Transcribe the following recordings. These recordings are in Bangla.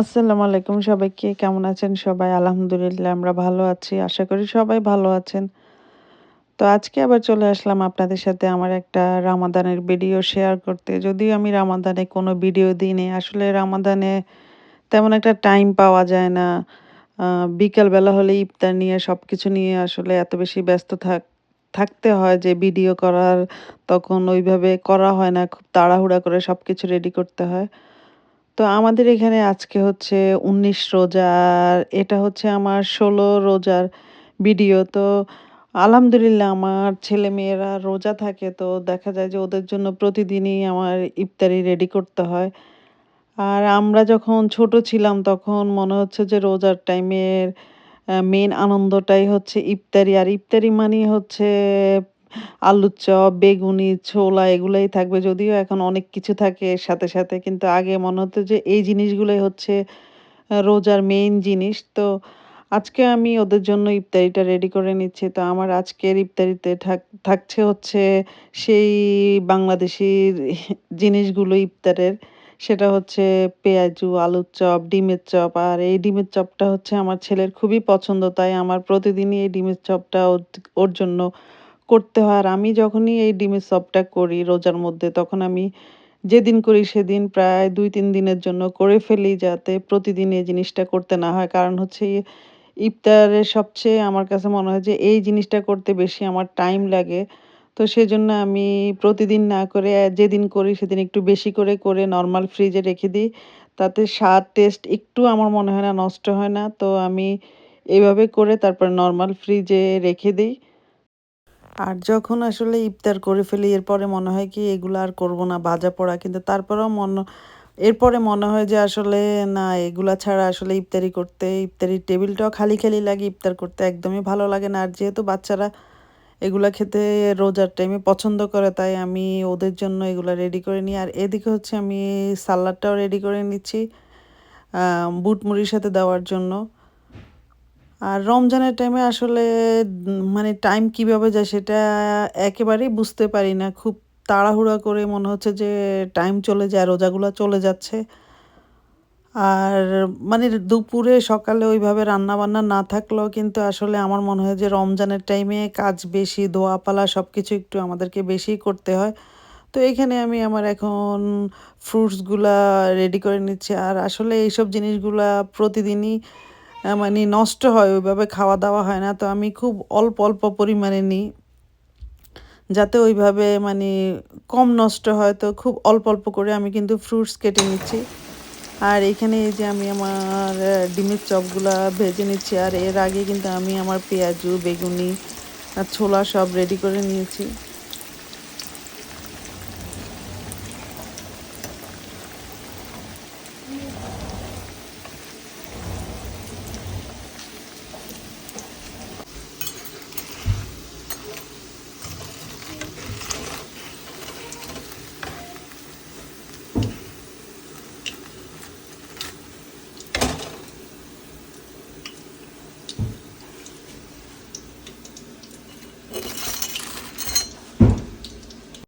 আসসালামু আলাইকুম সবাইকে, কেমন আছেন সবাই? আলহামদুলিল্লাহ, আমরা ভালো আছি, আশা করি সবাই ভালো আছেন। তো আজকে আবার চলে আসলাম আপনাদের সাথে আমার একটা রামাদানের ভিডিও শেয়ার করতে। যদিও আমি রামাদানে কোনো ভিডিও দিইনি, আসলে রামাদানে তেমন একটা টাইম পাওয়া যায় না। বিকালবেলা হলে ইফতার নিয়ে সব কিছু নিয়ে আসলে এত বেশি ব্যস্ত থাক, থাকতে হয় যে ভিডিও করার, তখন ওইভাবে করা হয় না, খুব তাড়াহুড়া করে সব কিছু রেডি করতে হয়। তো আমাদের এখানে আজকে হচ্ছে ১৯ রোজার, এটা হচ্ছে আমার ১৬ রোজার ভিডিও। তো আলহামদুলিল্লাহ আমার ছেলেমেয়েরা রোজা থাকে, তো দেখা যায় যে ওদের জন্য প্রতিদিনই আমার ইফতারি রেডি করতে হয়। আর আমরা যখন ছোট ছিলাম, তখন মনে হচ্ছে যে রোজার টাইমের মেন আনন্দটাই হচ্ছে ইফতারি। আর ইফতারি মানেই হচ্ছে আলুর চপ, বেগুনি, ছোলা এগুলাই থাকবে। যদিও এখন অনেক কিছু থাকে এর সাথে, সাথে। কিন্তু আগে মনে হতো যে এই জিনিসগুলাই হচ্ছে রোজার মেইন জিনিস। তো আজকে আমি ওদের জন্য ইফতারিটা রেডি করে নিচ্ছি। তো আমার আজকের ইফতারিতে থাক থাকছে হচ্ছে সেই বাংলাদেশী জিনিসগুলো ইফতারের। সেটা হচ্ছে পেঁয়াজু, আলুর চপ, ডিমের চপ। আর এই ডিমের চপটা হচ্ছে আমার ছেলের খুবই পছন্দ। তাই আমার প্রতিদিনই এই ডিমের চপটা ওর জন্য করতে হয়। আর আমি যখনই এই ডিমের চপটা করি রোজার মধ্যে তখন আমি যেদিন করি সেদিন প্রায় ২-৩ দিনের জন্য করে ফেলি যাতে প্রতিদিন এই জিনিসটা করতে না হয়। কারণ হচ্ছে ইফতারের সবচেয়ে আমার কাছে মনে হয় যে এই জিনিসটা করতে বেশি আমার টাইম লাগে। তো সেজন্য আমি প্রতিদিন না করে যেদিন করি সেদিন একটু বেশি করে, করে নর্মাল ফ্রিজে রেখে দিই। তাতে স্বাদ টেস্ট একটু আমার মনে হয় না নষ্ট হয় না। তো আমি এভাবে করে তারপরে নরমাল ফ্রিজে রেখে দেই। আর যখন আসলে ইফতার করে ফেলি এরপরে মনে হয় কি এগুলো আর করব না ভাজা-পোড়া। কিন্তু তারপরেও মন এরপরে মনে হয় যে আসলে না এগুলা ছাড়া আসলে ইফতারি করতে ইফতারির টেবিলটাও খালি, খালি লাগে। ইফতার করতে একদমই ভালো লাগে না। আর যেহেতু বাচ্চারা এগুলা খেতে রোজার টাইমে পছন্দ করে তাই আমি ওদের জন্য এগুলা রেডি করে নিই। আর এদিকে হচ্ছে আমি সালাডটাও রেডি করে নিচ্ছি আ বুট মুড়ির সাথে দেওয়ার জন্য। আর রমজানের টাইমে আসলে মানে টাইম কীভাবে যায় সেটা একেবারেই বুঝতে পারি না। খুব তাড়াহুড়া করে মনে হচ্ছে যে টাইম চলে যায়, রোজাগুলো চলে যাচ্ছে। আর মানে দুপুরে সকালে ওইভাবে রান্নাবান্না না থাকলেও কিন্তু আসলে আমার মনে হয় যে রমজানের টাইমে কাজ বেশি, ধোয়া-পালা সবকিছু একটু আমাদেরকে বেশিই করতে হয়। তো এখানে আমি আমার এখন ফ্রুটসগুলা রেডি করে নিচ্ছি। আর আসলে এইসব জিনিসগুলা প্রতিদিনই মানে নষ্ট হয় ওইভাবে খাওয়া-দাওয়া হয় না। তো আমি খুব অল্প, অল্প পরিমাণে নিই। যাতে ওইভাবে মানে কম নষ্ট হয়। তো খুব অল্প, অল্প করে আমি কিন্তু ফ্রুটস কেটে নিচ্ছি। আর এখানে এই যে আমি আমার ডিমের চপগুলা ভেজে নিচ্ছি। আর এর আগে কিন্তু আমি আমার পেঁয়াজু, বেগুনি, আ ছোলা সব রেডি করে নিয়েছি।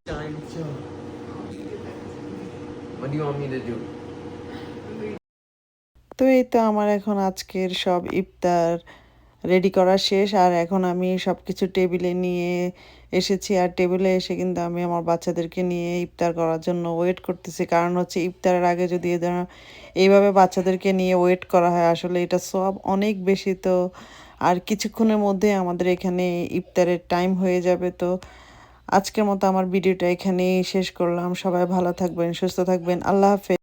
Time to. What do you want me to do? তো এই তো আমার এখন আজকের সব ইফতার রেডি করা শেষ। আর এখন আমি সব কিছু টেবিলে নিয়ে এসেছি। আর টেবিলে এসে কিন্তু আমি আমার বাচ্চাদেরকে নিয়ে ইফতার করার জন্য ওয়েট করতেছি। কারণ হচ্ছে ইফতারের আগে যদি এইভাবে বাচ্চাদেরকে নিয়ে ওয়েট করা হয়, আসলে এটা সব অনেক বেশি। তো আর কিছুক্ষণের মধ্যে আমাদের এখানে ইফতারের টাইম হয়ে যাবে। তো আজকের মতো আমার ভিডিওটা এখানেই শেষ করলাম। সবাই ভালো থাকবেন, সুস্থ থাকবেন। আল্লাহ হাফেজ।